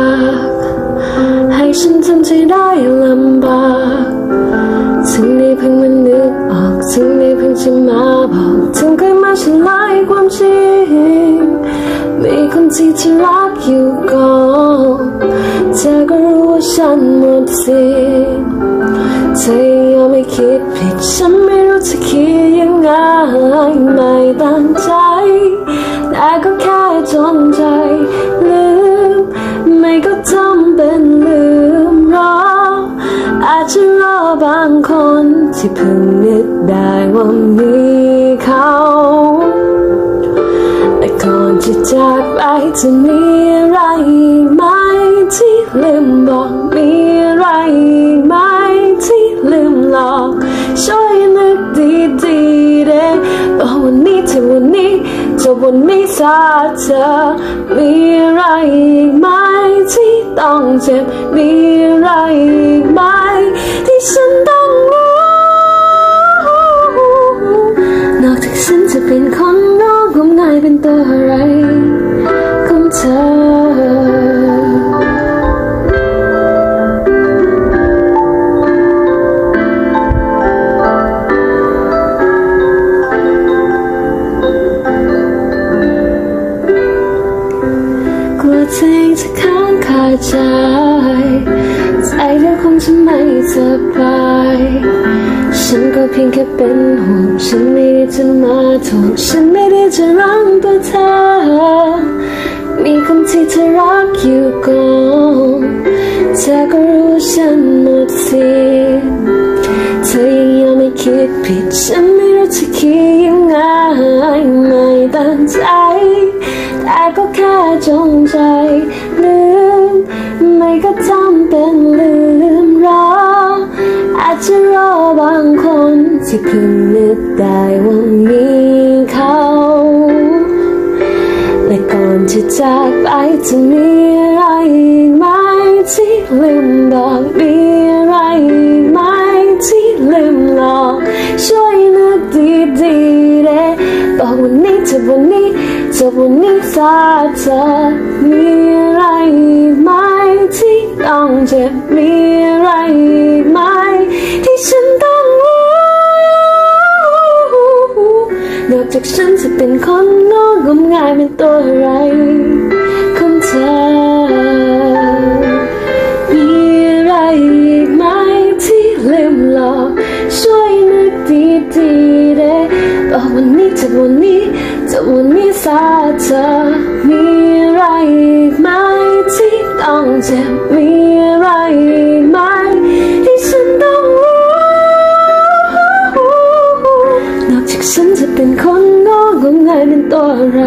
ากให้ฉันทำใจได้ลำบากถึงได้เพิ่งมันนึกออกถึงได้เพิ่งจะมาบอกถึงเคยมาฉันไล่ความจริงมีคนที่จะรักอยู่ก่อนเธอก็รู้ว่าฉันหมดสิเธอยังไม่คิดผิดฉันไม่รู้จะคิดยังไงไม่ตั้งใจ ก็จำเป็นลืมรอ อาจจะรอบางคนที่เพิ่งนึกได้ว่ามีเขาแต่ก่อนจะจากไปจะมีอะไรไหมที่ลืมบอกมีอะไรไหมที่ลืมหลอกช่วยนึกดีๆเด้บอกวันนี้ถึงวันนี้จบวันนี้ซาเธอมีอะไร เจ็บมีอะไรอีกไหมที่ฉันต้องรู้นอกจากฉันจะเป็นคนนอกงมงายเป็นตัวอะไร กลัวเธอจะค้างคาใจ ใจเธอคงจะไม่สบายฉันก็เพียงแค่เป็นห่วงฉันไม่ได้จะมาทวงฉันไม่ได้จะรังตัวเธอ มีคนที่เธอรักอยู่ก่อนเธอก็รู้ฉันหมดสิทธิ์เธอยังยังไม่คิดผิด ฉันไม่รู้จะคิดยังไงไม่ตั้งใจ จงใจลืม ไม่ก็จำเป็นลืมรอ อาจจะรอบางคนที่เพิ่งนึกได้ว่ามีเขาและก่อนจะจากไปจะมีอะไรอีกไหมที่ลืมบอกมีอะไรอีกไหมที่ลืมหลอกช่วยนึกดีๆเด้บอกวันนี้เธอวันนี้ วันนี้ซาเธอมีอะไรไหมที่ต้องเจ็บมีอะไรไหมที่ฉันต้องรู้นอกจากฉันจะเป็นคนโง่งมงายเป็นตัวอะไรของเธอมีอะไรอีกไหมที่ลืมหลอกช่วยนึกดีๆเด้บอ กวันนี้จากวันนี้จากวันนี้ซาเธอมีอะไรอีกไหมที่ต้องเจ็บมีอะไรอีกไหมที่ฉันต้องรู้นอกจากฉันจะเป็นคนโง่งมงายเป็นตัวอะไร